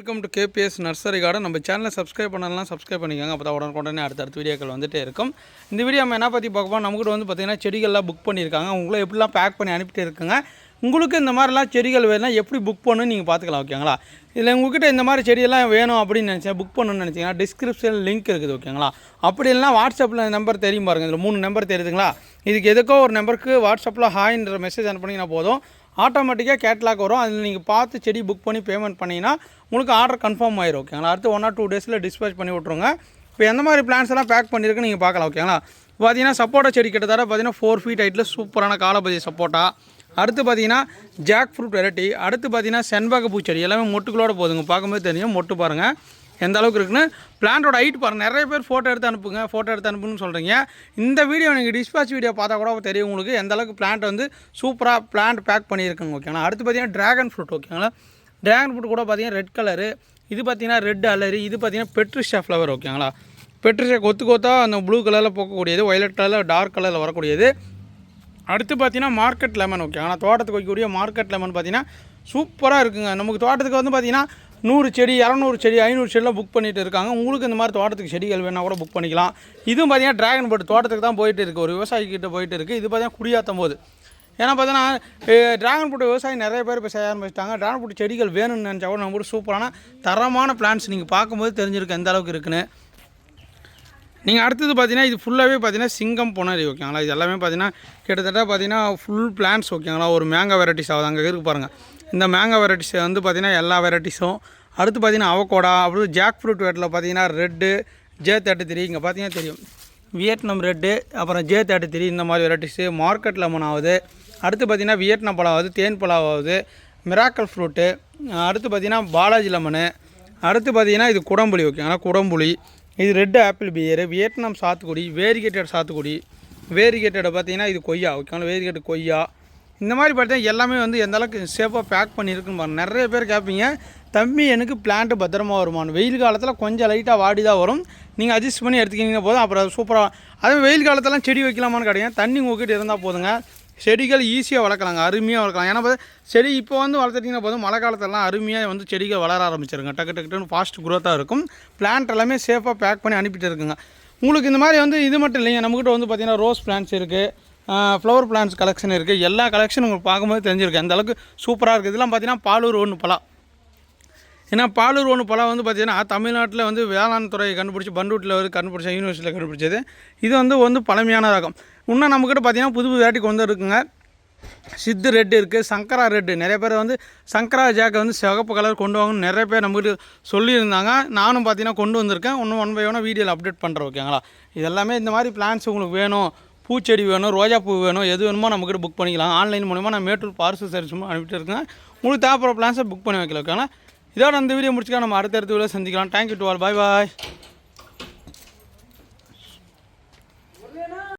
Welcome to KBS nursery garden நம்ம சேனலை subscribe பண்ணலாம் சப்ஸ்கிரைப் பண்ணிக்கோங்க. அப்போ தான் உடனே அடுத்தடுத்த வீடியோக்கள் வந்துட்டே இருக்கும். இந்த வீடியோ நம்ம என்ன பற்றி பார்க்க போகிறோம் நம்மகிட்ட வந்து பார்த்திங்கன்னா செடிகள்லாம் புக் பண்ணியிருக்காங்க. உங்களை எப்படிலாம் பேக் பண்ணி அனுப்பிட்டு இருக்குங்க? உங்களுக்கு இந்த மாதிரிலாம் செடிகள் வேணும்னா எப்படி புக் பண்ணணும்னு நீங்கள் பார்த்துக்கலாம் ஓகேங்களா இதில் உங்ககிட்ட இந்த மாதிரி செடியெல்லாம் வேணும் அப்படின்னு நினச்சேன் புக் பண்ணணும்னு நினச்சிங்கன்னா டிஸ்கிரிப்ஷனில் லிங்க் இருக்குது ஓகேங்களா அப்படி இல்லைனா வாட்ஸ்அப்பில் நம்பர் தெரியும் பாருங்கள் இதில் மூணு நம்பர் தெரியுதுங்களா? இதுக்கு எதுக்கோ ஒரு நம்பருக்கு வாட்ஸ்அப்பில் ஹாய்ன்ற மெசேஜ் அனுப்புனீங்கன்னா போதும். ஆட்டோமேட்டிக்காக கேட்லாக் வரும். அதில் நீங்கள் பார்த்து செடி புக் பண்ணி பேமெண்ட் பண்ணிங்கன்னா உங்களுக்கு ஆர்டர் கன்ஃபார்ம் ஆயிரும் ஓகேங்களா அடுத்து ஒன் ஆர் டூ டேஸில் டிஸ்பேச் பண்ணி விட்ருங்க இப்போ எந்த மாதிரி பிளான்ஸ் எல்லாம் பேக் பண்ணியிருக்கு நீங்கள் பார்க்கலாம் ஓகேங்களா பார்த்தீங்கன்னா சப்போட்டா செடி கிட்டத்தட்ட பார்த்தீங்கன்னா ஃபோர் ஃபீட் ஹைட்டில் சூப்பரான காலபதி சப்போட்டா. அடுத்து பார்த்தீங்கன்னா ஜாக் ஃப்ரூட் வெரைட்டி அடுத்து பார்த்தீங்கன்னா செண்பக பூச்செடி எல்லாமே மொட்டுக்களோட போதுங்க. பார்க்கும்போது தெரியும். மொட்டு பாருங்கள் எந்த அளவுக்கு இருக்குன்னு பிளான்ட்டோட ஹைட் பாருங்கள் நிறைய பேர் ஃபோட்டோ எடுத்து அனுப்புங்க ஃபோட்டோ எடுத்து அனுப்புன்னு சொல்கிறீங்க இந்த வீடியோ நீங்கள் டிஸ்பேச் வீடியோ பார்த்தா கூட தெரியும் உங்களுக்கு எந்த அளவுக்கு பிளான்ட் வந்து சூப்பராக பிளான்ட் பேக் பண்ணியிருக்குங்க ஓகேங்களா அடுத்து பார்த்தீங்கன்னா ட்ராகன் ஃப்ரூட் ஓகேங்களா ட்ராகன் ஃப்ரூட் கூட பார்த்தீங்கன்னா ரெட் கலரு இது பார்த்தீங்கன்னா ரெட் அலரி இது பார்த்தீங்கன்னா பெட்ரிஷா ஃப்ளவர் ஓகேங்களா பெட்ரிஷா கொத்து கொத்தா அந்த ப்ளூ கலரில் போக்கக்கூடியது ஒயலட் கலரில் டார்க் கலரில் வரக்கூடியது. அடுத்து பார்த்தீங்கன்னா மார்க்கெட் லெமன் ஓகே ஆனால் தோட்டத்துக்கு வைக்கக்கூடிய மார்க்கெட் லெமன் பார்த்தீங்கன்னா சூப்பராக இருக்குங்க. நமக்கு தோட்டத்துக்கு வந்து பார்த்தீங்கன்னா நூறு செடி இரநூறு செடி ஐநூறு செடிலாம் புக் பண்ணிட்டு இருக்காங்க. உங்களுக்கு இந்த மாதிரி தோட்டத்துக்கு செடிகள் வேணால் கூட புக் பண்ணிக்கலாம். இதுவும் பார்த்தீங்கன்னா ட்ராகன் போர்டு தோட்டத்துக்கு தான் போயிட்டு இருக்குது ஒரு விவசாயி கிட்டே போயிட்டு இருக்குது இது பார்த்தீங்கன்னா குடியாத்தம் போது. ஏன்னா பார்த்தீங்கன்னா ட்ராகன் ஃப்ரூட் விவசாயி நிறைய பேர் இப்போ செய்ய ஆரம்பிச்சிட்டாங்க. ட்ராகன் ஃப்ரூட் செடிகள் வேணும்னு நினச்சா கூட நம்ம கூட சூப்பரான தரமான பிளான்ஸ் நீங்கள் பார்க்கும்போது தெரிஞ்சிருக்கு எந்த அளவுக்கு இருக்குன்னு. நீங்கள் அடுத்தது பார்த்தீங்கன்னா இது ஃபுல்லாகவே பார்த்தீங்கன்னா சிங்கம் பொனரி ஓகேங்களா இது எல்லாமே பார்த்தீங்கன்னா கிட்டத்தட்ட பார்த்தீங்கன்னா ஃபுல் பிளான்ஸ் ஓகேங்களா ஒரு மேங்கா வெரைட்டிஸ் ஆகுது. அங்கே இருக்கு பாருங்கள் இந்த மேங்கா வெரைட்டிஸ் வந்து பார்த்தீங்கன்னா எல்லா வெரைட்டிஸும் அடுத்து பார்த்தீங்கன்னா அவகோடா அப்புறம் ஜாக் ஃப்ரூட் வேட்டில் பார்த்தீங்கன்னா ரெட்டு ஜே தேர்ட்டி த்ரீ இங்கே பார்த்தீங்கன்னா தெரியும். வியட்நாம் ரெட்டு அப்புறம் ஜே தேர்ட்டி த்ரீ இந்த மாதிரி வெரைட்டிஸு மார்க்கெட் லெமன் ஆகுது. அடுத்து பார்த்தீங்கன்னா வியட்நாம் பழம் ஆகுது தேன் பழம் ஆகுது மிராக்கல் ஃப்ரூட்டு அடுத்து பார்த்தீங்கன்னா பாலாஜி லெமனு அடுத்து பார்த்தீங்கன்னா இது குடம்புளி ஓகேங்களா குடம்புளி. இது ரெட் ஆப்பிள் பியரு வியட்நாம் சாத்துக்குடி வேரிகேட்டட் சாத்துக்குடி. வேரிகேட்டடை பார்த்தீங்கன்னா இது கொய்யா ஓகேங்களா வேரிகேட்டட் கொய்யா. இந்த மாதிரி பார்த்தீங்கன்னா எல்லாமே வந்து எந்த அளவுக்கு சேஃபாக பேக் பண்ணியிருக்குன்னு பாருங்கள் நிறைய பேர் கேட்பீங்க தம்பி எனக்கு பிளான்ட்டு பத்திரமா வருமானு வெயில் காலத்தில் கொஞ்சம் லைட்டாக வாடி தான் வரும். நீங்கள் அட்ஜஸ்ட் பண்ணி எடுத்துக்கிங்க போதும் அப்புறம் அது சூப்பராக அதே வெயில் காலத்தெல்லாம் செடி வைக்கலாமான்னு கிடையாது தண்ணி உங்ககிட்ட இருந்தால் போதுங்க. செடிகள் ஈஸியாக வளர்க்கலாங்க அருமையாக வளர்க்கலாம். ஏன்னா பார்த்தா செடி இப்போ வந்து வளர்த்துட்டிங்கன்னா போதும் மழை காலத்திலலாம் அருமையாக வந்து செடிகள் வளர ஆரம்பிச்சிருங்க. டக்கு டக்கு டக்குன்னு ஃபாஸ்ட் க்ரோத்தாக இருக்கும். பிளான்ட் எல்லாமே சேஃபாக பேக் பண்ணி அனுப்பிட்டு இருக்குங்க. உங்களுக்கு இந்த மாதிரி வந்து இது மட்டும் இல்லைங்க நம்மக்கிட்ட வந்து பார்த்திங்கன்னா ரோஸ் பிளான்ட்ஸ் இருக்குது ஃப்ளவர் பிளான்ஸ் கலெக்ஷன் இருக்குது எல்லா கலெக்ஷனும் உங்களுக்கு பார்க்கும்போது தெரிஞ்சிருக்கு அந்தளவுக்கு சூப்பராக இருக்குது இதெல்லாம் பார்த்தீங்கன்னா பாலூர் ஒன்று பழம் ஏன்னா பாலூர் ஒன்று பழம் வந்து பார்த்திங்கன்னா தமிழ்நாட்டில் வந்து வேளாண் துறையை கண்டுபிடிச்சி பண்டூட்டில் வந்து கண்டுபிடிச்ச யூனிவர்சிட்டியில் கண்டுபிடிச்சது. இது வந்து வந்து பழமையான ரகம். இன்னும் நம்மக்கிட்ட பார்த்தீங்கன்னா புது புது வேட்டி கொண்டு இருக்குங்க சித்து ரெட்டு இருக்குது சங்கரா ரெட்டு. நிறைய பேர் வந்து சங்கரா ஜாக்கை வந்து சிவப்பு கலர் கொண்டு வாங்கன்னு நிறைய பேர் நம்மகிட்ட சொல்லியிருந்தாங்க. நானும் பார்த்தீங்கன்னா கொண்டு வந்திருக்கேன். இன்னும் ஒன் பை ஒன்னாக வீடியோவில் அப்டேட் பண்ணுறேன் ஓகேங்களா இது எல்லாமே இந்த மாதிரி பிளான்ஸ் உங்களுக்கு வேணும். பூச்செடி வேணும் ரோஜா பூ வேணும் எது வேணுமோ நம்மக்கிட்ட புக் பண்ணிக்கலாம். ஆன்லைன் மூலிமா நான் மேட்டூர் பார்சல் சர்வீஸ் அனுப்பிட்டு இருக்கேன். உங்களுக்கு தேவைப்படுற பிளான்ஸை புக் பண்ணி வைக்கலாம் ஓகேங்களா இதோட அந்த வீடியோ முடிச்சுக்கலாம் நம்ம அடுத்தடுத்த வீடியோ சந்திக்கலாம். Thank you to all bye bye